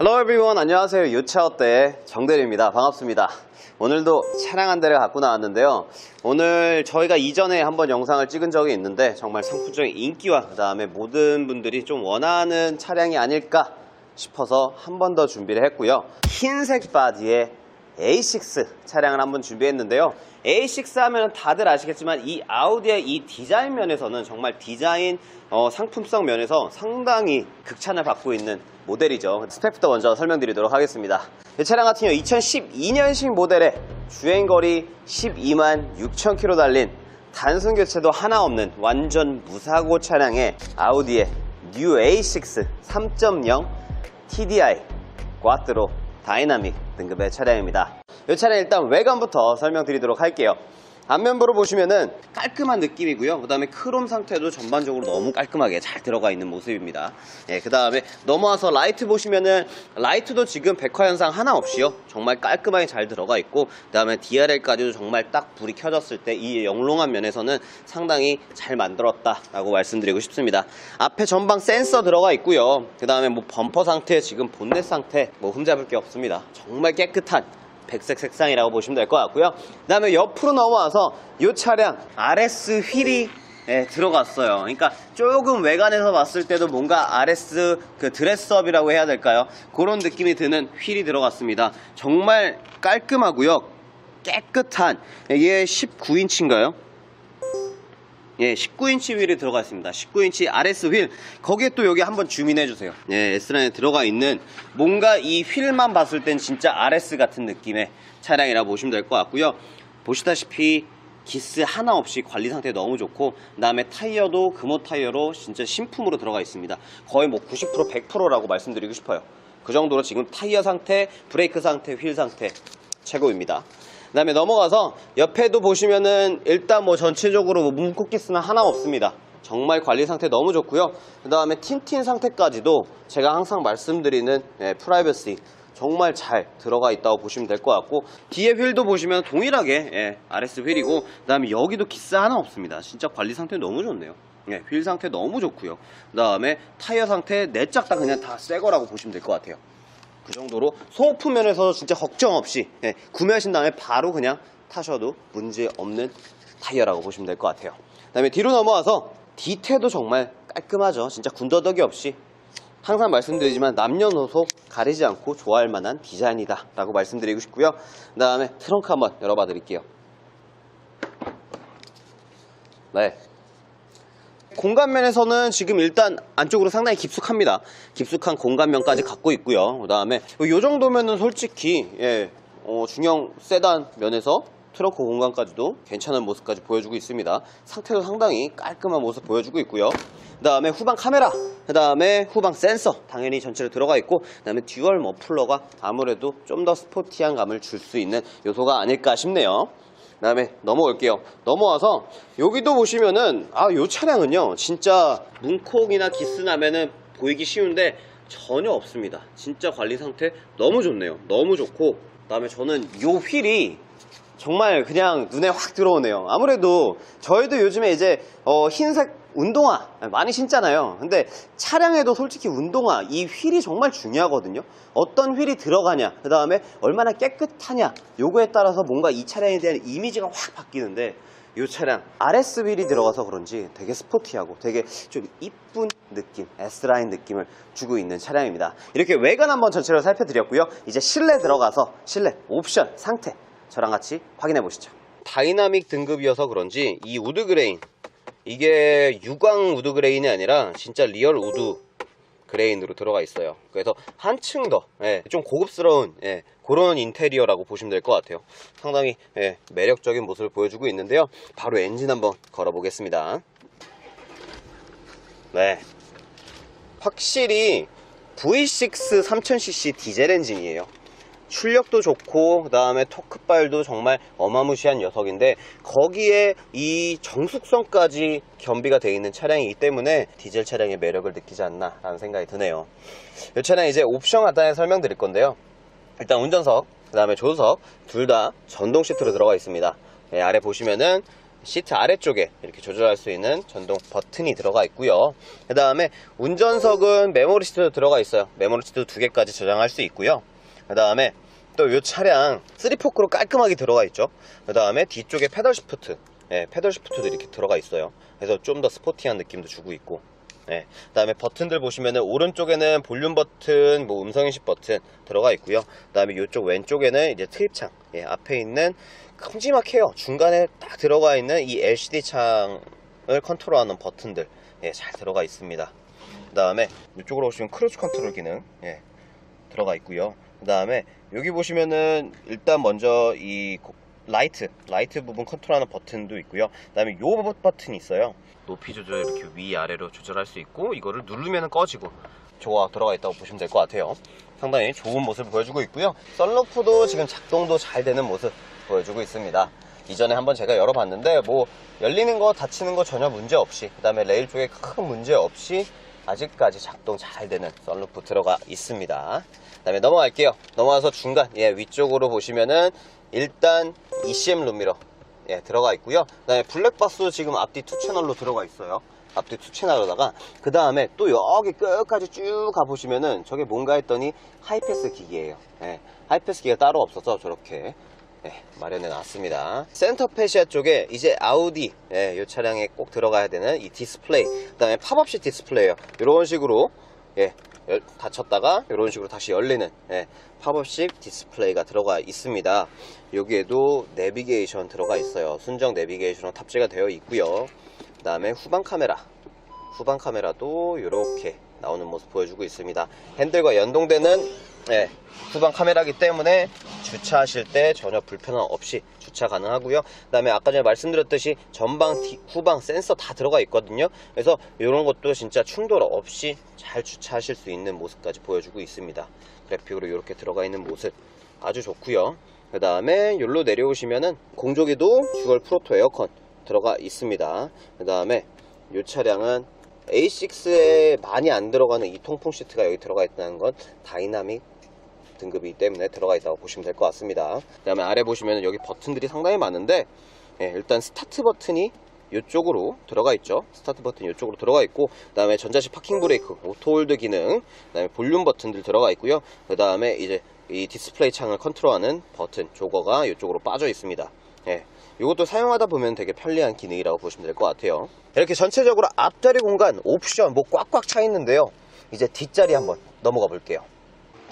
Hello everyone. 안녕하세요. 유차어때 정대리입니다. 반갑습니다. 오늘도 차량 한 대를 갖고 나왔는데요. 오늘 저희가 이전에 한번 영상을 찍은 적이 있는데 정말 상품적인 인기와 그 다음에 모든 분들이 좀 원하는 차량이 아닐까 싶어서 한 번 더 준비를 했고요. 흰색 바디에 A6 차량을 한번 준비했는데요. A6 하면 다들 아시겠지만 이 아우디의 이 디자인 면에서는 정말 디자인 어, 상품성 면에서 상당히 극찬을 받고 있는 모델이죠. 스펙부터 먼저 설명드리도록 하겠습니다. 이 차량 같은 경우 2012년식 모델에 주행거리 12만 6천 킬로 달린 단순 교체도 하나 없는 완전 무사고 차량의 아우디의 뉴 A6 3.0 TDI 꽈트로 다이나믹 등급의 차량입니다. 이 차량 일단 외관부터 설명드리도록 할게요. 앞면부로 보시면은 깔끔한 느낌이고요. 그 다음에 크롬 상태도 전반적으로 너무 깔끔하게 잘 들어가 있는 모습입니다. 예, 그 다음에 넘어와서 라이트 보시면은 라이트도 지금 백화 현상 하나 없이요. 정말 깔끔하게 잘 들어가 있고 그 다음에 DRL까지도 정말 딱 불이 켜졌을 때 이 영롱한 면에서는 상당히 잘 만들었다라고 말씀드리고 싶습니다. 앞에 전방 센서 들어가 있고요. 그 다음에 뭐 범퍼 상태, 지금 본넷 상태 뭐 흠잡을 게 없습니다. 정말 깨끗한 백색 색상이라고 보시면 될 것 같고요. 그 다음에 옆으로 넘어와서 이 차량 RS 휠이 예, 들어갔어요. 그러니까 조금 외관에서 봤을 때도 뭔가 RS 그 드레스업이라고 해야 될까요? 그런 느낌이 드는 휠이 들어갔습니다. 정말 깔끔하고요. 깨끗한 이게 19인치인가요? 예, 19인치 휠이 들어가 있습니다. 19인치 RS 휠. 거기에 또 여기 한번 주민해 주세요. 예, S라인에 들어가 있는 뭔가 이 휠만 봤을 땐 진짜 RS 같은 느낌의 차량이라고 보시면 될 것 같고요. 보시다시피 기스 하나 없이 관리 상태 너무 좋고 그다음에 타이어도 금호 타이어로 진짜 신품으로 들어가 있습니다. 거의 뭐 90% 100%라고 말씀드리고 싶어요. 그 정도로 지금 타이어 상태, 브레이크 상태, 휠 상태 최고입니다. 그 다음에 넘어가서 옆에도 보시면은 일단 뭐 전체적으로 뭐 문콕기스는 하나 없습니다. 정말 관리 상태 너무 좋고요. 그 다음에 틴틴 상태까지도 제가 항상 말씀드리는 예, 프라이버시 정말 잘 들어가 있다고 보시면 될 것 같고 뒤에 휠도 보시면 동일하게 예, RS 휠이고 그 다음에 여기도 기스 하나 없습니다. 진짜 관리 상태 너무 좋네요. 예, 휠 상태 너무 좋고요. 그 다음에 타이어 상태 내짝 다 그냥 다 새 거라고 보시면 될 것 같아요. 그 정도로 소모품 면에서 진짜 걱정 없이 예, 구매하신 다음에 바로 그냥 타셔도 문제 없는 타이어라고 보시면 될 것 같아요. 그 다음에 뒤로 넘어와서 디테도 정말 깔끔하죠. 진짜 군더더기 없이 항상 말씀드리지만 남녀노소 가리지 않고 좋아할 만한 디자인이다 라고 말씀드리고 싶고요. 그 다음에 트렁크 한번 열어봐 드릴게요. 네, 공간면에서는 지금 일단 안쪽으로 상당히 깊숙합니다. 깊숙한 공간면까지 갖고 있고요. 그 다음에 이 정도면은 솔직히 예, 어, 중형 세단 면에서 트렁크 공간까지도 괜찮은 모습까지 보여주고 있습니다. 상태도 상당히 깔끔한 모습 보여주고 있고요. 그 다음에 후방 카메라, 그 다음에 후방 센서 당연히 전체로 들어가 있고 그 다음에 듀얼 머플러가 아무래도 좀 더 스포티한 감을 줄 수 있는 요소가 아닐까 싶네요. 그 다음에 넘어올게요. 넘어와서 여기도 보시면은 아요 차량은요 진짜 문콕이나 기스 나면은 보이기 쉬운데 전혀 없습니다. 진짜 관리 상태 너무 좋네요. 너무 좋고 그 다음에 저는 요 휠이 정말 그냥 눈에 확 들어오네요. 아무래도 저희도 요즘에 이제 어, 흰색 운동화 많이 신잖아요. 근데 차량에도 솔직히 운동화 이 휠이 정말 중요하거든요. 어떤 휠이 들어가냐, 그 다음에 얼마나 깨끗하냐, 요거에 따라서 뭔가 이 차량에 대한 이미지가 확 바뀌는데 이 차량 RS 휠이 들어가서 그런지 되게 스포티하고 되게 좀 이쁜 느낌, S라인 느낌을 주고 있는 차량입니다. 이렇게 외관 한번 전체로 살펴드렸고요. 이제 실내 들어가서 실내 옵션 상태 저랑 같이 확인해 보시죠. 다이나믹 등급이어서 그런지 이 우드 그레인 이게 유광 우드 그레인이 아니라 진짜 리얼 우드 그레인으로 들어가 있어요. 그래서 한층 더, 예, 좀 고급스러운, 예, 그런 인테리어라고 보시면 될 것 같아요. 상당히, 예, 매력적인 모습을 보여주고 있는데요. 바로 엔진 한번 걸어 보겠습니다. 네. 확실히 V6 3000cc 디젤 엔진이에요. 출력도 좋고 그 다음에 토크발도 정말 어마무시한 녀석인데 거기에 이 정숙성까지 겸비가 되어 있는 차량이기 때문에 디젤 차량의 매력을 느끼지 않나 라는 생각이 드네요 이 차량 이제 옵션 간단히 설명드릴 건데요 일단 운전석 그 다음에 조수석 둘 다 전동 시트로 들어가 있습니다 네, 아래 보시면은 시트 아래쪽에 이렇게 조절할 수 있는 전동 버튼이 들어가 있고요. 그 다음에 운전석은 메모리 시트도 들어가 있어요. 메모리 시트 두 개까지 저장할 수 있고요. 그 다음에 또 이 차량 3포크로 깔끔하게 들어가 있죠. 그 다음에 뒤쪽에 페달 시프트, 예, 페달 시프트도 이렇게 들어가 있어요. 그래서 좀 더 스포티한 느낌도 주고 있고. 네. 그다음에 버튼들 보시면은 오른쪽에는 볼륨 버튼, 뭐 음성 인식 버튼 들어가 있고요. 그 다음에 이쪽 왼쪽에는 이제 트립창, 예, 앞에 있는 큼지막해요. 중간에 딱 들어가 있는 이 LCD 창을 컨트롤하는 버튼들, 예, 잘 들어가 있습니다. 그 다음에 이쪽으로 오시면 크루즈 컨트롤 기능, 예, 들어가 있고요. 그 다음에 여기 보시면은 일단 먼저 이 고- 라이트, 라이트 부분 컨트롤하는 버튼도 있고요. 그 다음에 요 버튼이 있어요. 높이 조절 이렇게 위아래로 조절할 수 있고 이거를 누르면 꺼지고 조가 들어가 있다고 보시면 될 것 같아요. 상당히 좋은 모습을 보여주고 있고요. 썬루프도 지금 작동도 잘 되는 모습 보여주고 있습니다. 이전에 한번 제가 열어봤는데 뭐 열리는 거 닫히는 거 전혀 문제 없이 그 다음에 레일 쪽에 큰 문제 없이 아직까지 작동 잘 되는 썬루프 들어가 있습니다. 그 다음에 넘어갈게요. 넘어와서 중간 예 위쪽으로 보시면은 일단 ECM 룸미러 예, 들어가 있고요. 그 다음에 블랙박스 지금 앞뒤 투 채널로 들어가 있어요. 앞뒤 투 채널로다가 그 다음에 또 여기 끝까지 쭉 가보시면은 저게 뭔가 했더니 하이패스 기기예요. 예, 하이패스 기기가 따로 없어서 저렇게 예, 마련해 놨습니다. 센터 페시아 쪽에 이제 아우디 예, 이 차량에 꼭 들어가야 되는 이 디스플레이 그 다음에 팝업식 디스플레이요. 이런 식으로 예, 열- 닫혔다가 이런 식으로 다시 열리는 예, 팝업식 디스플레이가 들어가 있습니다. 여기에도 내비게이션 들어가 있어요. 순정 내비게이션으로 탑재가 되어 있고요. 그 다음에 후방 카메라 후방 카메라도 이렇게 나오는 모습 보여주고 있습니다. 핸들과 연동되는 예, 후방 카메라기 때문에 주차하실 때 전혀 불편함 없이 주차 가능하고요. 그 다음에 아까 전에 말씀드렸듯이 전방, 뒤, 후방 센서 다 들어가 있거든요. 그래서 이런 것도 진짜 충돌 없이 잘 주차하실 수 있는 모습까지 보여주고 있습니다. 그래픽으로 이렇게 들어가 있는 모습 아주 좋고요. 그 다음에 여기로 내려오시면은 공조기도 듀얼 프로토 에어컨 들어가 있습니다. 그 다음에 이 차량은 A6에 많이 안 들어가는 이 통풍 시트가 여기 들어가 있다는 건 다이나믹 등급이기 때문에 들어가 있다고 보시면 될 것 같습니다. 그 다음에 아래 보시면 여기 버튼들이 상당히 많은데 예, 일단 스타트 버튼이 이쪽으로 들어가 있죠. 스타트 버튼이 이쪽으로 들어가 있고 그 다음에 전자식 파킹 브레이크, 오토홀드 기능, 그 다음에 볼륨 버튼들 들어가 있고요. 그 다음에 이제 이 디스플레이 창을 컨트롤하는 버튼, 조거가 이쪽으로 빠져 있습니다. 예, 이것도 사용하다 보면 되게 편리한 기능이라고 보시면 될 것 같아요. 이렇게 전체적으로 앞자리 공간 옵션 뭐 꽉꽉 차 있는데요. 이제 뒷자리 한번 넘어가 볼게요.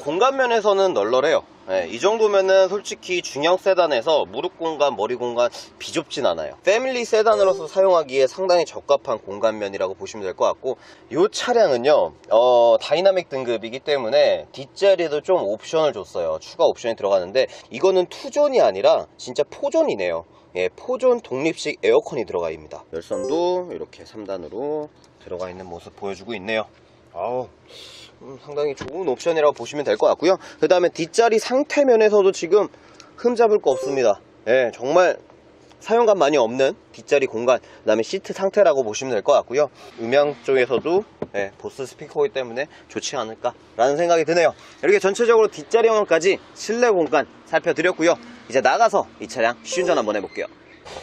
공간 면에서는 널널해요. 예, 이 정도면은 솔직히 중형 세단에서 무릎 공간, 머리 공간 비좁진 않아요. 패밀리 세단으로서 사용하기에 상당히 적합한 공간면이라고 보시면 될 것 같고 이 차량은요 어, 다이나믹 등급이기 때문에 뒷자리에도 좀 옵션을 줬어요. 추가 옵션이 들어가는데 이거는 투존이 아니라 진짜 포존이네요. 예, 포존 독립식 에어컨이 들어가 있습니다. 열선도 이렇게 3단으로 들어가 있는 모습 보여주고 있네요. 아우 음, 상당히 좋은 옵션이라고 보시면 될 것 같고요. 그 다음에 뒷자리 상태 면에서도 지금 흠잡을 거 없습니다. 예, 정말 사용감 많이 없는 뒷자리 공간, 그 다음에 시트 상태라고 보시면 될 것 같고요. 음향 쪽에서도 예, 보스 스피커이기 때문에 좋지 않을까 라는 생각이 드네요. 이렇게 전체적으로 뒷자리 영역까지 실내 공간 살펴드렸고요. 이제 나가서 이 차량 시운전 한번 해볼게요.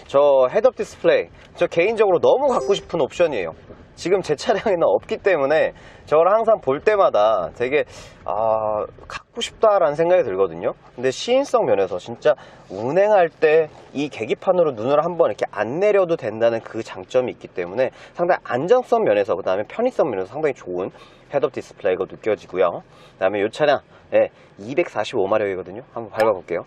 저 헤드업 디스플레이 저 개인적으로 너무 갖고 싶은 옵션이에요 지금 제 차량에는 없기 때문에 저걸 항상 볼 때마다 되게 아 갖고 싶다라는 생각이 들거든요. 근데 시인성 면에서 진짜 운행할 때 이 계기판으로 눈을 한번 이렇게 안 내려도 된다는 그 장점이 있기 때문에 상당히 안정성 면에서 그 다음에 편의성 면에서 상당히 좋은 헤드업 디스플레이가 느껴지고요. 그 다음에 이 차량 예, 245마력이거든요. 한번 밟아볼게요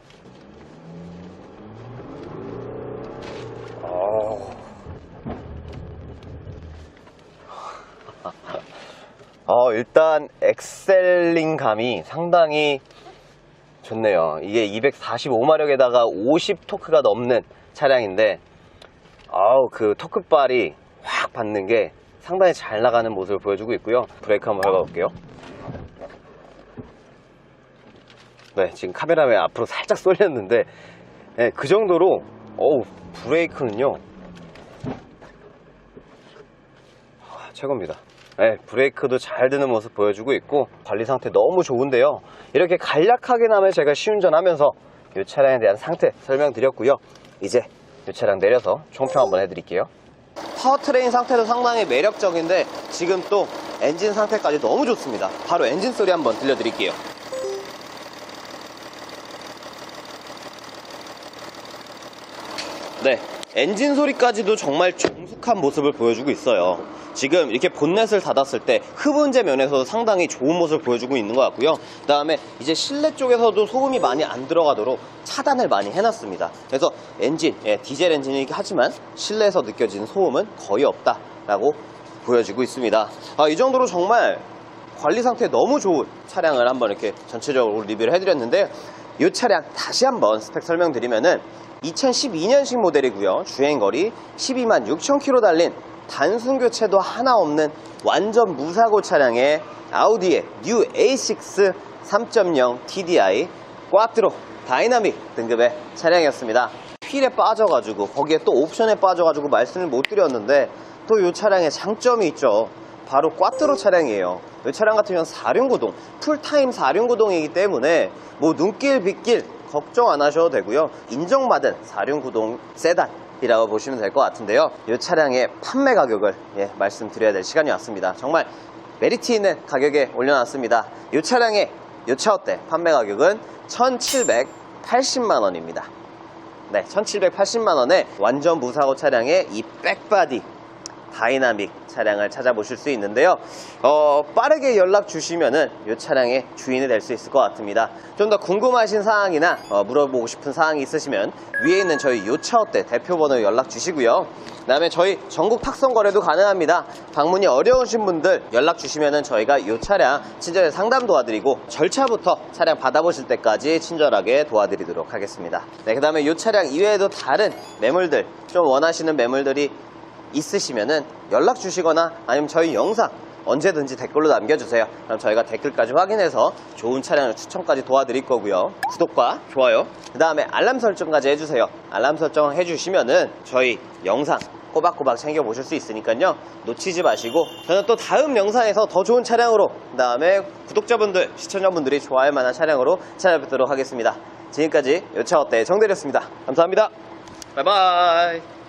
어, 일단 엑셀링 감이 상당히 좋네요. 이게 245마력에다가 50 토크가 넘는 차량인데, 아우, 그 토크발이 확 받는 게 상당히 잘 나가는 모습을 보여주고 있고요. 브레이크 한번 밟아볼게요. 네, 지금 카메라에 앞으로 살짝 쏠렸는데, 네, 그 정도로, 어우, 브레이크는요, 아, 최고입니다. 네, 브레이크도 잘 드는 모습 보여주고 있고 관리 상태 너무 좋은데요. 이렇게 간략하게나마 제가 시운전하면서 이 차량에 대한 상태 설명드렸고요. 이제 이 차량 내려서 총평 한번 해드릴게요. 파워트레인 상태도 상당히 매력적인데 지금 또 엔진 상태까지 너무 좋습니다. 바로 엔진 소리 한번 들려드릴게요. 네, 엔진 소리까지도 정말 정숙한 모습을 보여주고 있어요. 지금 이렇게 본넷을 닫았을 때 흡음재 면에서도 상당히 좋은 모습을 보여주고 있는 것 같고요. 그 다음에 이제 실내 쪽에서도 소음이 많이 안 들어가도록 차단을 많이 해놨습니다. 그래서 엔진, 예, 디젤 엔진이긴 하지만 실내에서 느껴지는 소음은 거의 없다라고 보여지고 있습니다. 아, 이 정도로 정말 관리 상태 너무 좋은 차량을 한번 이렇게 전체적으로 리뷰를 해드렸는데 이 차량 다시 한번 스펙 설명드리면은 2012년식 모델이고요. 주행거리 12만 6천 킬로 달린 단순 교체도 하나 없는 완전 무사고 차량의 아우디의 뉴 A6 3.0 TDI 꽉 들어 다이나믹 등급의 차량이었습니다. 휠에 빠져가지고 거기에 또 옵션에 빠져가지고 말씀을 못 드렸는데 또 이 차량의 장점이 있죠. 바로 꽈트로 차량이에요. 이 차량 같은 경우는 4륜구동, 풀타임 4륜구동이기 때문에 뭐 눈길, 빗길 걱정 안 하셔도 되고요. 인정받은 4륜구동 세단 이라고 보시면 될 것 같은데요. 이 차량의 판매 가격을 예, 말씀드려야 될 시간이 왔습니다. 정말 메리트 있는 가격에 올려놨습니다. 이 차량의 이 차어때 판매 가격은 1,780만 원입니다. 네, 1,780만 원에 완전 무사고 차량의 이 백바디 다이나믹 차량을 찾아보실 수 있는데요. 어, 빠르게 연락 주시면은 이 차량의 주인이 될 수 있을 것 같습니다. 좀 더 궁금하신 사항이나 어, 물어보고 싶은 사항이 있으시면 위에 있는 저희 요차어때 대표 번호 연락 주시고요. 그 다음에 저희 전국 탁송 거래도 가능합니다. 방문이 어려우신 분들 연락 주시면은 저희가 이 차량 친절히 상담 도와드리고 절차부터 차량 받아보실 때까지 친절하게 도와드리도록 하겠습니다. 네, 그 다음에 이 차량 이외에도 다른 매물들 좀 원하시는 매물들이 있으시면은 연락 주시거나 아니면 저희 영상 언제든지 댓글로 남겨주세요. 그럼 저희가 댓글까지 확인해서 좋은 차량을 추천까지 도와드릴 거고요. 구독과 좋아요, 그 다음에 알람 설정까지 해주세요. 알람 설정 해주시면은 저희 영상 꼬박꼬박 챙겨보실 수 있으니까요. 놓치지 마시고 저는 또 다음 영상에서 더 좋은 차량으로 그 다음에 구독자분들, 시청자분들이 좋아할 만한 차량으로 찾아뵙도록 하겠습니다. 지금까지 요차 어때 정대리였습니다. 감사합니다. 바이바이.